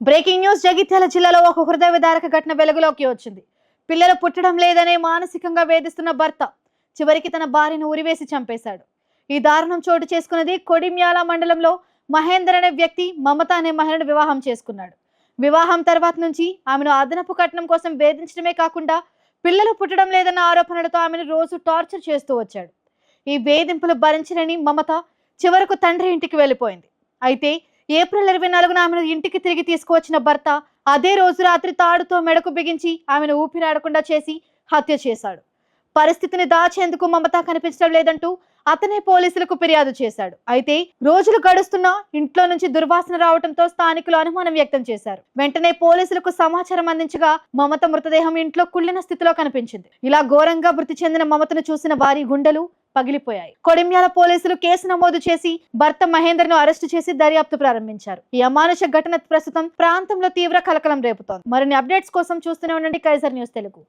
Breaking news Jagtial జిల్లాలో ఒక హృదయ విదారక ఘటన వెలుగులోకి వచ్చింది. పిల్లలు పుట్టడం లేదనే మానసికంగా వేధిస్తున్న భర్త చివరికి తన భార్యను ఉరివేసి చంపేశాడు. ఈ దారుణం చోటు చేసుకున్నది కొడిమ్యాల మండలంలో మహేందర్ అనే వ్యక్తి మమత అనే మహిళను వివాహం చేసుకున్నాడు. వివాహం తర్వాత నుంచి ఆమెను అదనపు కట్నం కోసం వేధించడమే కాకుండా పిల్లలు పుట్టడం లేదన్న ఆరోపణలతో ఆమెను రోజు టార్చర్ చేస్తూ వచ్చాడు. ఈ వేధింపులు భరించలేని మమత చివరకు తండ్రి ఇంటికి వెళ్ళిపోయింది. అయితే ఏప్రిల్ ఇరవై నాలుగున ఆమెను ఇంటికి తిరిగి తీసుకువచ్చిన భర్త అదే రోజు రాత్రి తాడుతో మెడకు బిగించి ఆమెను ఊపిరాడకుండా చేసి హత్య చేశాడు. పరిస్థితిని దాచేందుకు మమత కనిపించడం లేదంటూ అతనే పోలీసులకు ఫిర్యాదు చేశాడు. అయితే రోజులు గడుస్తున్నా ఇంట్లో నుంచి దుర్వాసన రావడంతో స్థానికులు అనుమానం వ్యక్తం చేశారు. వెంటనే పోలీసులకు సమాచారం అందించగా మమత మృతదేహం ఇంట్లో కుళ్ళిన స్థితిలో కనిపించింది. ఇలా ఘోరంగా మృతి చెందిన మమతను చూసిన వారి గుండెలు పగిలిపోయాయి. కొడిమ్యాల పోలీసులు కేసు నమోదు చేసి భర్త మహేందర్ను అరెస్టు చేసి దర్యాప్తు ప్రారంభించారు. ఈ అమానుష ఘటన ప్రస్తుతం ప్రాంతంలో తీవ్ర కలకలం రేపుతోంది. మరిన్ని అప్డేట్స్ కోసం చూస్తూనే ఉండండి. Kaizer news Telugu.